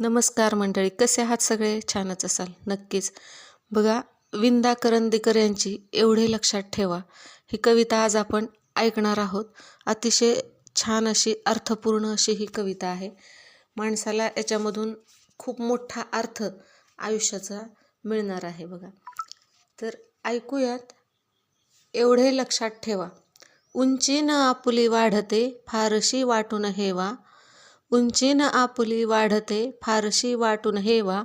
नमस्कार मंडळी कसे आहात सगळे? छानच असाल नक्कीच. बघा विंदा करंदीकर यांची एवढे लक्षात ठेवा. ही कविता आज आपण ऐकणार आहोत. अतिशय छान अशी अर्थपूर्ण अशी ही कविता आहे. माणसाला याच्यामधून खूप मोठा अर्थ आयुष्याचा मिळणार आहे बघा. तर ऐकूयात. एवढे लक्षात ठेवा. उंचीनं आपुली वाढते फारशी वाटून हेवा. उंचीनं आपुली वाढते फारशी वाटून हेवा.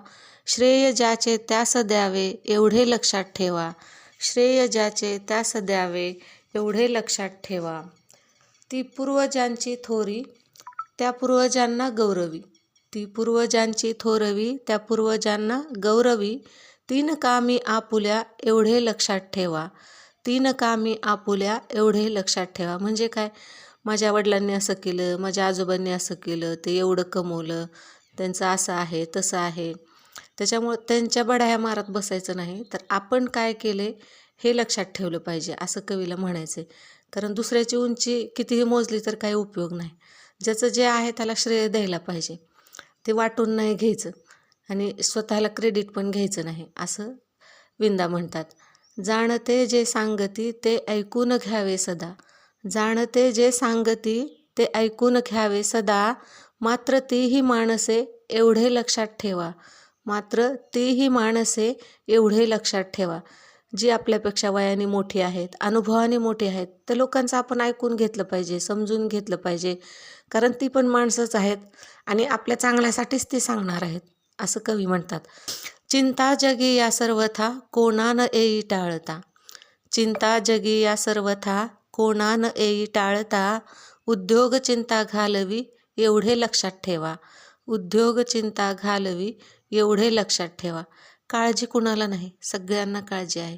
श्रेय ज्याचे त्यास द्यावे एवढे लक्षात ठेवा. श्रेय ज्याचे त्यास द्यावे एवढे लक्षात ठेवा. ती पूर्वजांची थोरी त्या पूर्वजांना गौरवी. ती पूर्वजांची थोरवी त्या पूर्वजांना गौरवी. तीन कामी आपुल्या एवढे लक्षात ठेवा. तीन कामी आपुल्या एवढे लक्षात ठेवा. म्हणजे काय? माझ्या वडिलांनी असं केलं माझ्या आजोबांनी असं केलं ते एवढं कमवलं त्यांचं असं आहे तसं आहे. त्याच्यामुळं त्यांच्या बढाया मारत बसायचं नाही. तर आपण काय केले हे लक्षात ठेवलं पाहिजे असं कवीला म्हणायचं आहे कारण दुसऱ्याची उंची कितीही मोजली तर काही उपयोग नाही. ज्याचं जे आहे त्याला श्रेय द्यायला पाहिजे. ते वाटून नाही घ्यायचं आणि स्वतःला क्रेडिट पण घ्यायचं नाही असं विंदा म्हणतात. जाणते जे सांगती ते ऐकून घ्यावे सदा. जाणते जे सांगती ते ऐकून घ्यावे सदा. मात्र तीही माणसे एवढे लक्षात ठेवा. मात्र तीही माणसे एवढे लक्षात ठेवा. जी आपल्यापेक्षा वयाने मोठी आहेत अनुभवाने मोठी आहेत त्या लोकांचं आपण ऐकून घेतलं पाहिजे समजून घेतलं पाहिजे. कारण ती पण माणसंच आहेत आणि आपल्या चांगल्यासाठीच ती सांगणार आहेत असं कवी म्हणतात. चिंता जगी या सर्वथा कोणानं येई टाळता? चिंता जगी या सर्वथा कोणान येई टाळता? उद्योग चिंता घालवी एवढे लक्षात ठेवा. उद्योग चिंता घालवी एवढे लक्षात ठेवा. काळजी कुणाला नाही? सगळ्यांना काळजी आहे.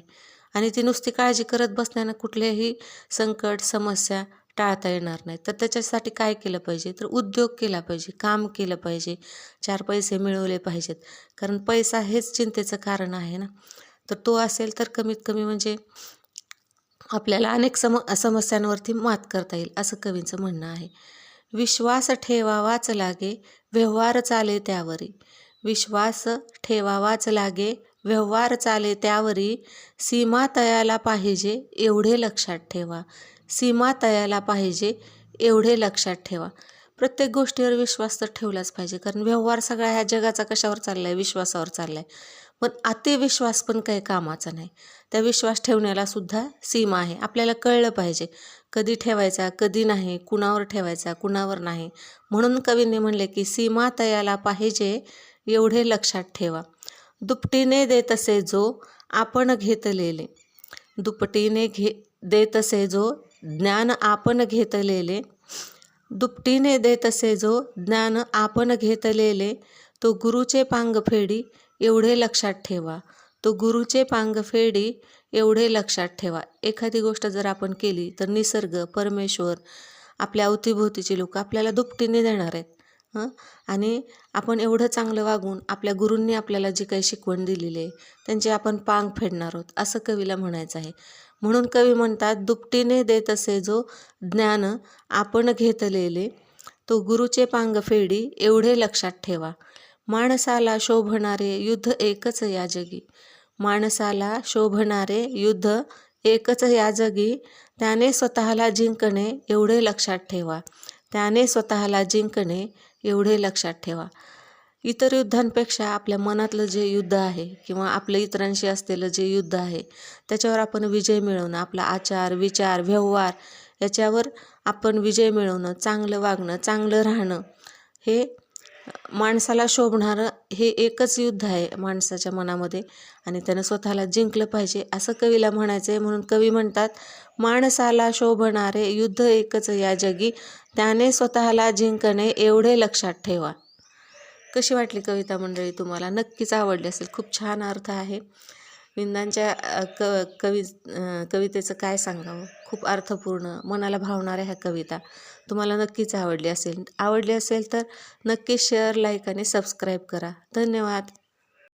आणि ती नुसती काळजी करत बसण्यानं कुठल्याही संकट समस्या टाळता येणार नाही. तर त्याच्यासाठी काय केलं पाहिजे? तर उद्योग केला पाहिजे काम केलं पाहिजे. चार पैसे मिळवले पाहिजेत. कारण पैसा हेच चिंतेचं कारण आहे ना. तर तो असेल तर कमीत कमी म्हणजे आपल्याला अनेक सम समस्यांवरती मात करता येईल असं कवींचं म्हणणं आहे. विश्वास ठेवावाच लागे व्यवहार चाले त्यावरी. विश्वास ठेवावाच लागे व्यवहार चाले त्यावरी. सीमा तयाला पाहिजे एवढे लक्षात ठेवा. सीमा तयाला पाहिजे एवढे लक्षात ठेवा. प्रत्येक गोष्टीवर विश्वास तर ठेवलाच पाहिजे कारण व्यवहार सगळा ह्या जगाचा कशावर चालला आहे विश्वासावर चालला आहे पण अतिविश्वास पण काही कामाचा नाही. त्या विश्वास ठेवण्याला सुद्धा सीमा आहे. आपल्याला कळलं पाहिजे कधी ठेवायचा कधी नाही कुणावर ठेवायचा कुणावर नाही. म्हणून कवींनी म्हणले की सीमा तयाला पाहिजे एवढे लक्षात ठेवा. दुपटीने देतसे जो आपण घेतलेले. दुपटीने घे देतसे जो ज्ञान आपण घेतलेले. दुपटीने देतसे जो ज्ञान आपण घेतलेले. तो गुरुचे पांग फेडी एवढे लक्षात ठेवा. तो गुरुचे पांगफेडी एवढे लक्षात ठेवा. एखादी गोष्ट जर आपण केली तर निसर्ग परमेश्वर आपल्या अवतीभोवतीचे लोक आपल्याला दुपटीने देणार आहेत. हं? आणि आपण एवढं चांगलं वागून आपल्या गुरूंनी आपल्याला जी काही शिकवण दिलेली आहे त्यांची आपण पांग फेडणार आहोत असं कवीला म्हणायचं आहे. म्हणून कवी म्हणतात दुपटीने देत असे जो ज्ञान आपण घेतलेले तो गुरुचे पांग फेडी एवढे लक्षात ठेवा. माणसाला शोभणारे युद्ध एकच या जगी. माणसाला शोभणारे युद्ध एकच या जगी. त्याने स्वतःला जिंकणे एवढे लक्षात ठेवा. त्याने स्वतःला जिंकणे एवढे लक्षात ठेवा. इतर युद्धांपेक्षा आपल्या मनातलं जे युद्ध आहे किंवा आपलं इतरांशी असलेलं जे युद्ध आहे त्याच्यावर आपण विजय मिळवणं आपला आचार विचार व्यवहार याच्यावर आपण विजय मिळवणं चांगलं वागणं चांगलं राहणं हे माणसाला शोभणारं हे एकच युद्ध आहे माणसाच्या मनामध्ये. आणि त्यानं स्वतःला जिंकलं पाहिजे असं कवीला म्हणायचं आहे म्हणून कवी म्हणतात माणसाला शोभणारे युद्ध एकच या जगी. त्याने स्वतःला जिंकणे एवढे लक्षात ठेवा. कशी वाटली कविता मंडळी तुम्हाला? नक्कीच आवडली असेल. खूप छान अर्थ आहे. विंदांच्या क कवी कवितेचं काय सांगावं? खूप अर्थपूर्ण मनाला भावणाऱ्या ह्या कविता तुम्हाला नक्कीच आवडली असेल. आवडली असेल तर नक्की शेअर लाईक आणि सबस्क्राईब करा. धन्यवाद.